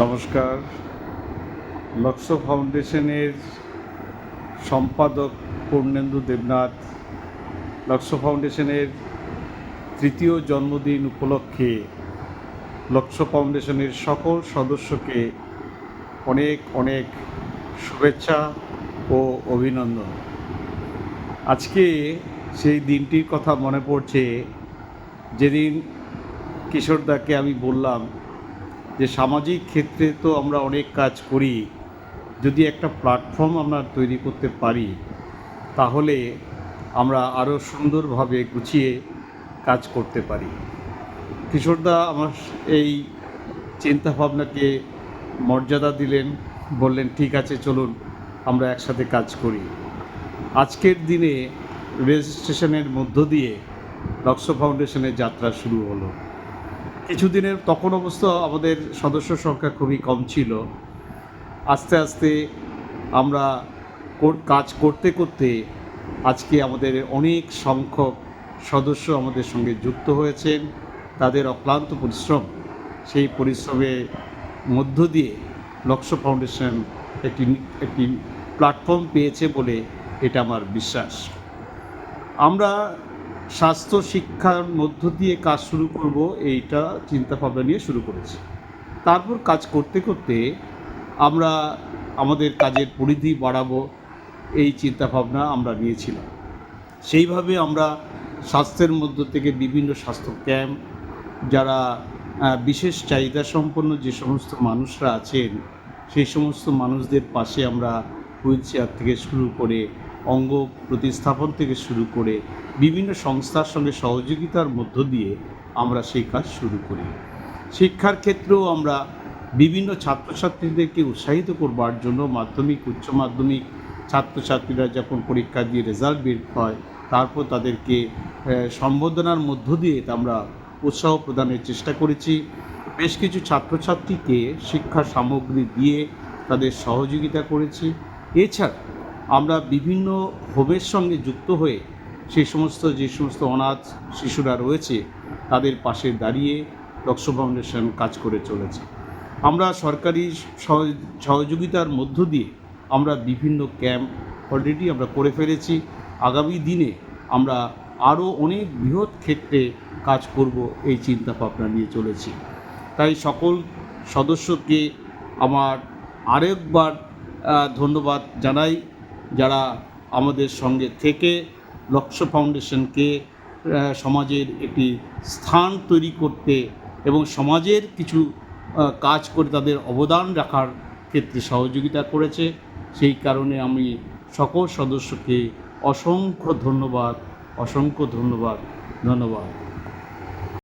নমস্কার। লক্ষ ফাউন্ডেশনের সম্পাদক পূর্ণেন্দু দেবনাথ লক্ষ ফাউন্ডেশনের তৃতীয় জন্মদিন উপলক্ষে লক্ষ ফাউন্ডেশনের সকল সদস্যকে অনেক অনেক শুভেচ্ছা ও অভিনন্দন। আজকে সেই দিনটির কথা মনে পড়ছে, যেদিন কিশোরদাকে আমি বললাম যে সামাজিক ক্ষেত্রে তো আমরা অনেক কাজ করি, যদি একটা প্ল্যাটফর্ম আমরা তৈরি করতে পারি, তাহলে আমরা আরও সুন্দরভাবে গুছিয়ে কাজ করতে পারি। কিশোরদা, আমার এই চিন্তাভাবনাকে মর্যাদা দিলেন, বললেন, ঠিক আছে, চলুন, আমরা একসাথে কাজ করি। আজকের দিনে রেজিস্ট্রেশনের মধ্য দিয়ে লক্ষ ফাউন্ডেশনের যাত্রা শুরু হলো। কিছুদিনের তখন অবস্থা আমাদের সদস্য সংখ্যা খুবই কম ছিল। আস্তে আস্তে আমরা কাজ করতে করতে আজকে আমাদের অনেক সংখ্যক সদস্য আমাদের সঙ্গে যুক্ত হয়েছেন। তাদের অক্লান্ত পরিশ্রম, সেই পরিশ্রমের মধ্য দিয়ে লক্ষ্য ফাউন্ডেশন একটি একটি প্ল্যাটফর্ম পেয়েছে বলে এটা আমার বিশ্বাস। আমরা স্বাস্থ্য শিক্ষার মধ্য দিয়ে কাজ শুরু করব এইটা চিন্তাভাবনা নিয়ে শুরু করেছি। তারপর কাজ করতে করতে আমরা আমাদের কাজের পরিধি বাড়াবো, এই চিন্তাভাবনা আমরা নিয়েছিলাম। সেইভাবে আমরা স্বাস্থ্যের মধ্য থেকে বিভিন্ন স্বাস্থ্য ক্যাম্প, যারা বিশেষ চাহিদা সম্পন্ন যে সমস্ত মানুষরা আছেন, সেই সমস্ত মানুষদের পাশে আমরা হুইল চেয়ার থেকে শুরু করে অঙ্গ প্রতিস্থাপন থেকে শুরু করে বিভিন্ন সংস্থার সঙ্গে সহযোগিতার মধ্য দিয়ে আমরা সেই কাজ শুরু করি। শিক্ষার ক্ষেত্রেও আমরা বিভিন্ন ছাত্রছাত্রীদেরকে উৎসাহিত করবার জন্য মাধ্যমিক, উচ্চ মাধ্যমিক ছাত্রছাত্রীরা যখন পরীক্ষা দিয়ে রেজাল্ট বের হয়, তারপর তাদেরকে সম্বোধনার মধ্য দিয়ে আমরা উৎসাহ প্রদানের চেষ্টা করেছি। বেশ কিছু ছাত্রছাত্রীকে শিক্ষা সামগ্রী দিয়ে তাদের সহযোগিতা করেছি। এছাড়া আমরা বিভিন্ন হোমের সঙ্গে যুক্ত হয়ে সেই সমস্ত, যে সমস্ত অনাথ শিশুরা রয়েছে, তাদের পাশে দাঁড়িয়ে লক্ষ্য ফাউন্ডেশন কাজ করে চলেছে। আমরা সরকারি সহযোগিতার মধ্য দিয়ে আমরা বিভিন্ন ক্যাম্প অলরেডি আমরা করে ফেলেছি। আগামী দিনে আমরা আরও অনেক বৃহৎ ক্ষেত্রে কাজ করব এই চিন্তা ভাবনা নিয়ে চলেছি। তাই সকল সদস্যকে আমার আরেকবার ধন্যবাদ জানাই। যারা আমাদের সঙ্গে থেকে লক্ষ্য ফাউন্ডেশনকে সমাজের একটি স্থান তৈরি করতে এবং সমাজের কিছু কাজ করে তাদের অবদান রাখার ক্ষেত্রে সহযোগিতা করেছে। সেই কারণে আমি সকল সদস্যকে অসংখ্য ধন্যবাদ অসংখ্য ধন্যবাদ ধন্যবাদ।